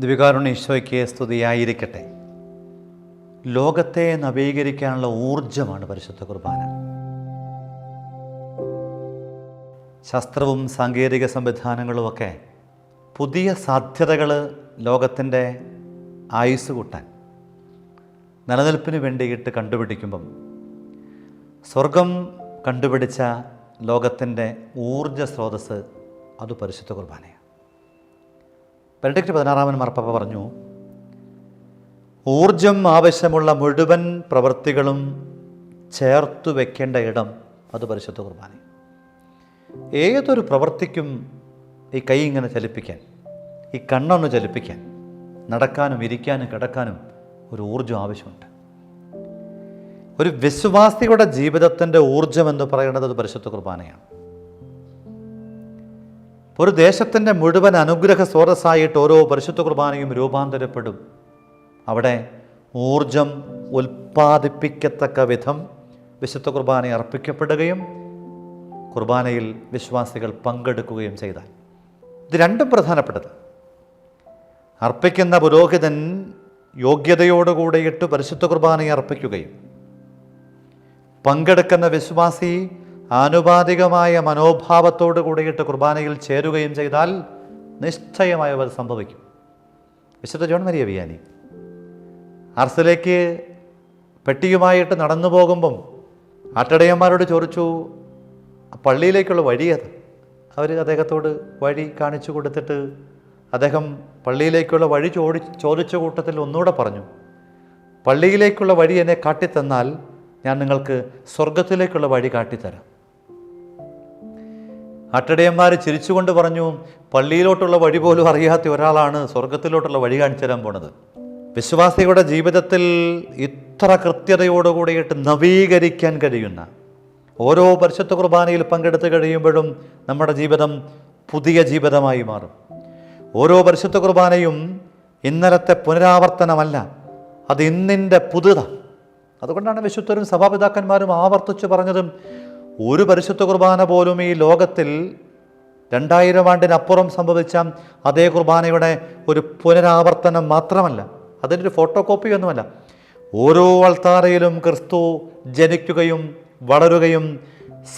ദിവികാരുണ്യ ഈശോയ്ക്ക് സ്തുതിയായിരിക്കട്ടെ. ലോകത്തെ നവീകരിക്കാനുള്ള ഊർജമാണ് പരിശുദ്ധ കുർബാന. ശാസ്ത്രവും സാങ്കേതിക സംവിധാനങ്ങളുമൊക്കെ പുതിയ സാധ്യതകൾ ലോകത്തിന്റെ ആയുസ് കൂട്ടാൻ നിലനിൽപ്പിന് വേണ്ടിയിട്ട് കണ്ടുപിടിക്കുമ്പം സ്വർഗം കണ്ടുപിടിച്ച ലോകത്തിന്റെ ഊർജ സ്രോതസ് അത് പരിശുദ്ധ കുർബാനയാണ്. ബെനഡിക്റ്റ് പതിനാറാമൻ മാർപ്പാപ്പ പറഞ്ഞു ഊർജം ആവശ്യമുള്ള മുഴുവൻ പ്രവൃത്തികളും ചേർത്തു വെക്കേണ്ട ഇടം അത് പരിശുദ്ധ കുർബാന. ഏതൊരു പ്രവൃത്തിക്കും ഈ കൈ ഇങ്ങനെ ചലിപ്പിക്കാൻ ഈ കണ്ണൊന്ന് ചലിപ്പിക്കാൻ നടക്കാനും ഇരിക്കാനും കിടക്കാനും ഒരു ഊർജം ആവശ്യമുണ്ട്. ഒരു വിശ്വാസിയുടെ ജീവിതത്തിന്റെ ഊർജം എന്ന് പറയുന്നത് അത് പരിശുദ്ധ കുർബാനയാണ്. ഒരു ദേശത്തിന്റെ മുഴുവൻ അനുഗ്രഹ സ്രോതസ്സായിട്ട് ഓരോ പരിശുദ്ധ കുർബാനയും രൂപാന്തരപ്പെടും. അവിടെ ഊർജം ഉൽപ്പാദിപ്പിക്കത്തക്ക വിധം വിശുദ്ധ കുർബാന അർപ്പിക്കപ്പെടുകയും കുർബാനയിൽ വിശ്വാസികൾ പങ്കെടുക്കുകയും ചെയ്താൽ. ഇത് രണ്ടും പ്രധാനപ്പെട്ടത്. അർപ്പിക്കുന്ന പുരോഹിതൻ യോഗ്യതയോടുകൂടിയിട്ട് പരിശുദ്ധ കുർബാനയെ അർപ്പിക്കുകയും പങ്കെടുക്കുന്ന വിശ്വാസി ആനുപാതികമായ മനോഭാവത്തോട് കൂടിയിട്ട് കുർബാനയിൽ ചേരുകയും ചെയ്താൽ നിശ്ചയമായവ സംഭവിക്കും. വിശുദ്ധ ജോൺ മരിയ വിയാനി. അർസിലേക്ക് പെട്ടിയുമായിട്ട് നടന്നു പോകുമ്പം ആട്ടടയന്മാരോട് ചോദിച്ചു പള്ളിയിലേക്കുള്ള വഴി അത് അവർ അദ്ദേഹത്തോട് വഴി കാണിച്ചു കൊടുത്തിട്ട് അദ്ദേഹം പള്ളിയിലേക്കുള്ള വഴി ചോദി ചോദിച്ച കൂട്ടത്തിൽ ഒന്നുകൂടെ പറഞ്ഞു പള്ളിയിലേക്കുള്ള വഴി എന്നെ കാട്ടിത്തന്നാൽ ഞാൻ നിങ്ങൾക്ക് സ്വർഗത്തിലേക്കുള്ള വഴി കാട്ടിത്തരാം. അട്ടടയന്മാർ ചിരിച്ചുകൊണ്ട് പറഞ്ഞു പള്ളിയിലോട്ടുള്ള വഴി പോലും അറിയാത്ത ഒരാളാണ് സ്വർഗത്തിലോട്ടുള്ള വഴി കാണിച്ചു തരാൻ പോണത്. വിശ്വാസികളുടെ ജീവിതത്തിൽ ഇത്ര കൃത്യതയോടുകൂടിയിട്ട് നവീകരിക്കാൻ കഴിയുന്ന ഓരോ പരിശുദ്ധ കുർബാനയിൽ പങ്കെടുത്ത് കഴിയുമ്പോഴും നമ്മുടെ ജീവിതം പുതിയ ജീവിതമായി മാറും. ഓരോ പരിശുദ്ധ കുർബാനയും ഇന്നലത്തെ പുനരാവർത്തനമല്ല അത് ഇന്നിന്റെ പുതുത. അതുകൊണ്ടാണ് വിശുദ്ധരും സഭാപിതാക്കന്മാരും ആവർത്തിച്ച് പറഞ്ഞതും ഒരു പരിശുദ്ധ കുർബാന പോലും ഈ ലോകത്തിൽ രണ്ടായിരം ആണ്ടിനപ്പുറം സംഭവിച്ച അതേ കുർബാനയുടെ ഒരു പുനരാവർത്തനം മാത്രമല്ല അതിന്റെ ഒരു ഫോട്ടോ കോപ്പി ഒന്നുമല്ല ഓരോ അൾത്താരയിലും ക്രിസ്തു ജനിക്കുകയും വളരുകയും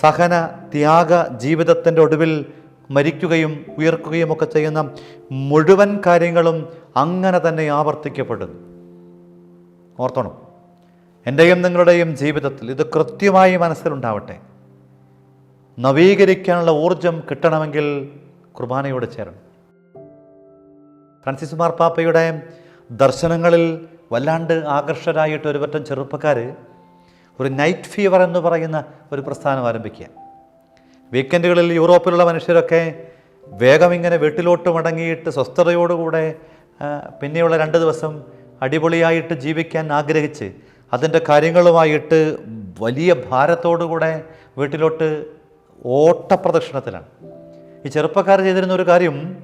സഹന ത്യാഗ ജീവിതത്തിന്റെ ഒടുവിൽ മരിക്കുകയും ഉയർക്കുകയും ഒക്കെ ചെയ്യുന്ന മുഴുവൻ കാര്യങ്ങളും അങ്ങനെ തന്നെ ആവർത്തിക്കപ്പെടുന്നു. ഓർത്തണം. എന്റെയും നിങ്ങളുടെയും ജീവിതത്തിൽ ഇത് കൃത്യമായി മനസ്സിലുണ്ടാവട്ടെ. നവീകരിക്കാനുള്ള ഊർജം കിട്ടണമെങ്കിൽ കുർബാനയോട് ചേരണം. ഫ്രാൻസിസ് മാർപ്പാപ്പയുടെ ദർശനങ്ങളിൽ വല്ലാണ്ട് ആകർഷകരായിട്ട് ഒരു പറ്റം ചെറുപ്പക്കാർ ഒരു നൈറ്റ് ഫീവർ എന്ന് പറയുന്ന ഒരു പ്രസ്ഥാനം ആരംഭിക്കുക. വീക്കെൻഡുകളിൽ യൂറോപ്പിലുള്ള മനുഷ്യരൊക്കെ വേഗം ഇങ്ങനെ വീട്ടിലോട്ട് മടങ്ങിയിട്ട് സ്വസ്ഥതയോടുകൂടെ പിന്നെയുള്ള രണ്ട് ദിവസം അടിപൊളിയായിട്ട് ജീവിക്കാൻ ആഗ്രഹിച്ച് അതിന്റെ കാര്യങ്ങളുമായിട്ട് വലിയ ഭാരത്തോടുകൂടെ വീട്ടിലോട്ട് ഓട്ടപ്രദക്ഷിണത്തിലാണ്. ഈ ചെറുപ്പക്കാർ ചെയ്തിരുന്ന ഒരു കാര്യം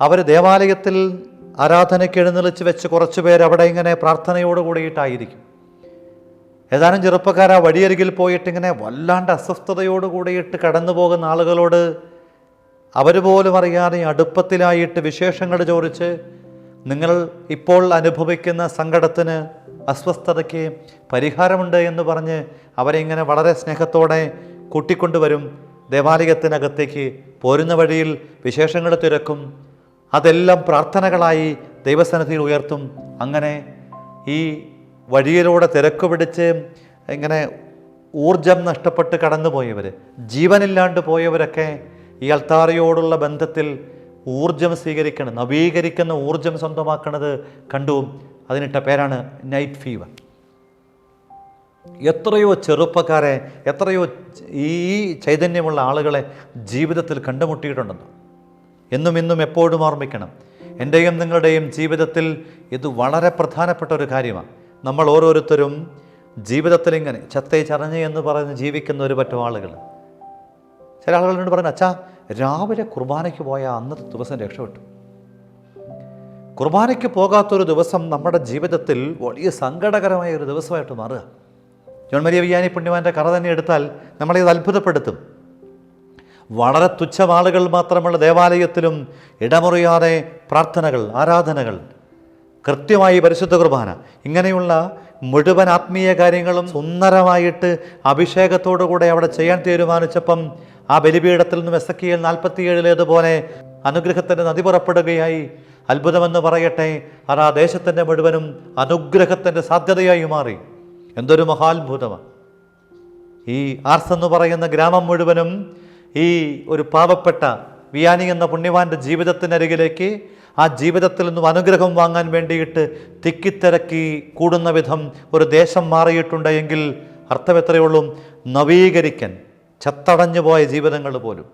അവർ ദേവാലയത്തിൽ ആരാധനയ്ക്ക് എഴുന്നള്ളിച്ച് വെച്ച് കുറച്ച് പേര് അവിടെ ഇങ്ങനെ പ്രാർത്ഥനയോട് കൂടിയിട്ടായിരിക്കും. ഏതാനും ചെറുപ്പക്കാർ ആ വഴിയരികിൽ പോയിട്ട് ഇങ്ങനെ വല്ലാണ്ട് അസ്വസ്ഥതയോട് കൂടിയിട്ട് കടന്നു പോകുന്ന ആളുകളോട് അവർ പോലും അറിയാതെ അടുപ്പത്തിലായിട്ട് വിശേഷങ്ങൾ ചോദിച്ച് നിങ്ങൾ ഇപ്പോൾ അനുഭവിക്കുന്ന സങ്കടത്തിന് അസ്വസ്ഥതയ്ക്ക് പരിഹാരമുണ്ട് എന്ന് പറഞ്ഞ് അവരെ ഇങ്ങനെ വളരെ സ്നേഹത്തോടെ കൂട്ടിക്കൊണ്ടുവരും. ദേവാലയത്തിനകത്തേക്ക് പോരുന്ന വഴിയിൽ വിശേഷങ്ങൾ തിരക്കും. അതെല്ലാം പ്രാർത്ഥനകളായി ദൈവസന്നിധിയിൽ ഉയർത്തും. അങ്ങനെ ഈ വഴിയിലൂടെ തിരക്ക് പിടിച്ച് ഇങ്ങനെ ഊർജം നഷ്ടപ്പെട്ട് കടന്നുപോയവർ ജീവനില്ലാണ്ട് പോയവരൊക്കെ ഈ അൽത്താറയോടുള്ള ബന്ധത്തിൽ ഊർജം സ്വീകരിക്കണം നവീകരിക്കുന്ന ഊർജം സ്വന്തമാക്കുന്നത് കണ്ടു. അതിനിട്ട പേരാണ് നൈറ്റ് ഫീവർ എത്രയോ ചെറുപ്പക്കാരെ എത്രയോ ഈ ചൈതന്യമുള്ള ആളുകളെ ജീവിതത്തിൽ കണ്ടുമുട്ടിയിട്ടുണ്ടെന്ന്. എന്നും ഇന്നും എപ്പോഴും ഓർമ്മിക്കണം. എന്റെയും നിങ്ങളുടെയും ജീവിതത്തിൽ ഇത് വളരെ പ്രധാനപ്പെട്ട ഒരു കാര്യമാണ്. നമ്മൾ ഓരോരുത്തരും ജീവിതത്തിൽ ഇങ്ങനെ ചത്തേ ചറഞ്ഞ് എന്ന് പറഞ്ഞ് ജീവിക്കുന്ന ഒരു പറ്റം ആളുകൾ. ചില ആളുകളോട് പറഞ്ഞു അച്ഛാ രാവിലെ കുർബാനയ്ക്ക് പോയ അന്നത്തെ ദിവസം രക്ഷപ്പെട്ടു. കുർബാനയ്ക്ക് പോകാത്തൊരു ദിവസം നമ്മുടെ ജീവിതത്തിൽ വലിയ സങ്കടകരമായ ഒരു ദിവസമായിട്ട് മാറുക. ജോൺ മരിയ വിയാനി പുണ്യവാന്റെ കറ തന്നെ എടുത്താൽ നമ്മളെ ഇത് അത്ഭുതപ്പെടുത്തും. വളരെ തുച്ഛമാളുകൾ മാത്രമുള്ള ദേവാലയത്തിലും ഇടമുറിയാതെ പ്രാർത്ഥനകൾ ആരാധനകൾ കൃത്യമായി പരിശുദ്ധ കുർബാന ഇങ്ങനെയുള്ള മുഴുവൻ ആത്മീയ കാര്യങ്ങളും സുന്ദരമായിട്ട് അഭിഷേകത്തോടുകൂടെ അവിടെ ചെയ്യാൻ തീരുമാനിച്ചപ്പം ആ ബലിപീഠത്തിൽ നിന്നും എസ് എക്കിയിൽ നാൽപ്പത്തിയേഴിലേതുപോലെ അനുഗ്രഹത്തിന്റെ നദി പുറപ്പെടുകയായി. അത്ഭുതമെന്ന് പറയട്ടെ അത് ആ ദേശത്തിന്റെ മുഴുവനും അനുഗ്രഹത്തിന്റെ സാധ്യതയായി മാറി. എന്തൊരു മഹാത്ഭുതമാണ് ഈ ആർസ് എന്ന് പറയുന്ന ഗ്രാമം മുഴുവനും ഈ ഒരു പാവപ്പെട്ട വിയാനി എന്ന പുണ്യവാന്റെ ജീവിതത്തിനരികിലേക്ക് ആ ജീവിതത്തിൽ നിന്നും അനുഗ്രഹം വാങ്ങാൻ വേണ്ടിയിട്ട് തിക്കിത്തിരക്കി കൂടുന്ന വിധം ഒരു ദേശം മാറിയിട്ടുണ്ട് എങ്കിൽ അർത്ഥം എത്രയുള്ളൂ? നവീകരിക്കാൻ. ചത്തടഞ്ഞു പോയ ജീവിതങ്ങൾ പോലും.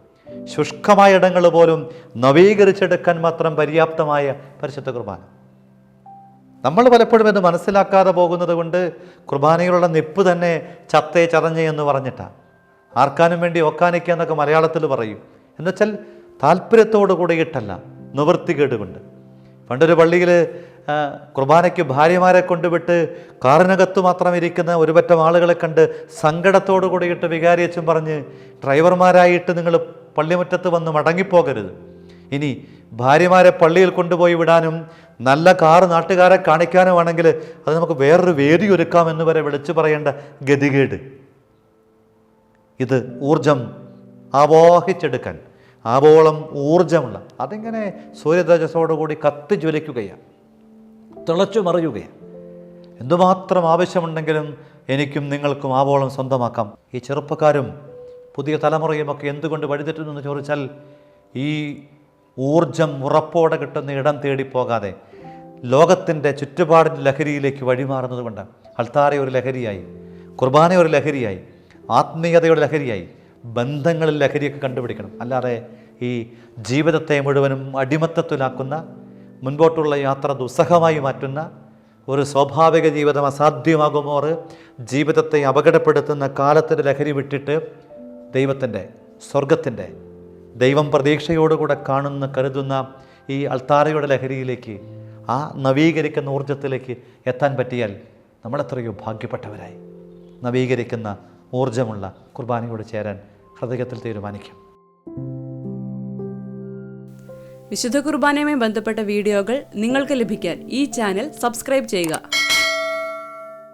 ശുഷ്കമായ ഇടങ്ങൾ പോലും നവീകരിച്ചെടുക്കാൻ മാത്രം പര്യാപ്തമായ പരിശുദ്ധ കുർബാന. നമ്മൾ പലപ്പോഴും ഇത് മനസ്സിലാക്കാതെ പോകുന്നത് കൊണ്ട് കുർബാനയിലുള്ള നിപ്പ് തന്നെ ചത്തേ ചതഞ്ഞേ എന്ന് പറഞ്ഞിട്ടാണ് ആർക്കാനും വേണ്ടി ഒക്കാനിക്കുക എന്നൊക്കെ മലയാളത്തിൽ പറയും. എന്നുവെച്ചാൽ താല്പര്യത്തോടു കൂടിയിട്ടല്ല നിവൃത്തികേട് കൊണ്ട് പണ്ടൊരു പള്ളിയിൽ കുർബാനയ്ക്ക് ഭാര്യമാരെ കൊണ്ടുവിട്ട് കാറിനകത്ത് മാത്രം ഇരിക്കുന്ന ഒരുപറ്റം ആളുകളെ കണ്ട് സങ്കടത്തോടു കൂടിയിട്ട് വികാരിയച്ചും പറഞ്ഞ് ഡ്രൈവർമാരായിട്ട് നിങ്ങൾ പള്ളിമുറ്റത്ത് വന്ന് മടങ്ങിപ്പോകരുത്. ഇനി ഭാര്യമാരെ പള്ളിയിൽ കൊണ്ടുപോയി വിടാനും നല്ല കാറ് നാട്ടുകാരെ കാണിക്കാനുമാണെങ്കിൽ അത് നമുക്ക് വേറൊരു വേദി ഒരുക്കാം എന്ന് വരെ വിളിച്ചു പറയേണ്ട ഗതികേട്. ഇത് ഊർജം ആവാഹിച്ചെടുക്കാൻ ആവോളം ഊർജമുള്ള അതിങ്ങനെ സൂര്യതേജസ്സോടുകൂടി കത്തി ജ്വലിക്കുകയാണ് തിളച്ചു മറിയുകയാണ്. എന്തുമാത്രം ആവശ്യമുണ്ടെങ്കിലും എനിക്കും നിങ്ങൾക്കും ആവോളം സ്വന്തമാക്കാം. ഈ ചെറുപ്പക്കാരും പുതിയ തലമുറയുമൊക്കെ എന്തുകൊണ്ട് വഴിതെറ്റുന്നു ചോദിച്ചാൽ ഈ ഊർജം ഉറപ്പോടെ കിട്ടുന്ന ഇടം തേടി പോകാതെ ലോകത്തിന്റെ ചുറ്റുപാടിന്റെ ലഹരിയിലേക്ക് വഴിമാറുന്നത് കൊണ്ട് അൾത്താര ഒരു ലഹരിയായി കുർബാന ഒരു ലഹരിയായി ആത്മീയതയുടെ ലഹരിയായി ബന്ധങ്ങളിൽ ലഹരിയൊക്കെ കണ്ടുപിടിക്കണം. അല്ലാതെ ഈ ജീവിതത്തെ മുഴുവനും അടിമത്തത്തിലാക്കുന്ന മുൻപോട്ടുള്ള യാത്ര ദുസ്സഹമായി മാറ്റുന്ന ഒരു സ്വാഭാവിക ജീവിതം അസാധ്യമാകുമോർ ജീവിതത്തെ അപകടപ്പെടുത്തുന്ന കാലത്തിന്റെ ലഹരി വിട്ടിട്ട് ദൈവത്തിന്റെ സ്വർഗത്തിന്റെ ദൈവം പ്രതീക്ഷയോടുകൂടെ കാണുന്ന കരുതുന്ന ഈ അൾത്താരയുടെ ലഹരിയിലേക്ക് ആ നവീകരിക്കുന്ന ഊർജത്തിലേക്ക് എത്താൻ പറ്റിയാൽ നമ്മളെത്രയോ ഭാഗ്യപ്പെട്ടവരായി. നവീകരിക്കുന്ന ഊർജമുള്ള കുർബാനയോട് ചേരാൻ ഹൃദയത്തിൽ തീരുമാനിക്കും. വിശുദ്ധ കുർബാനയുമായി ബന്ധപ്പെട്ട വീഡിയോകൾ നിങ്ങൾക്ക് ലഭിക്കാൻ ഈ ചാനൽ സബ്സ്ക്രൈബ് ചെയ്യുക.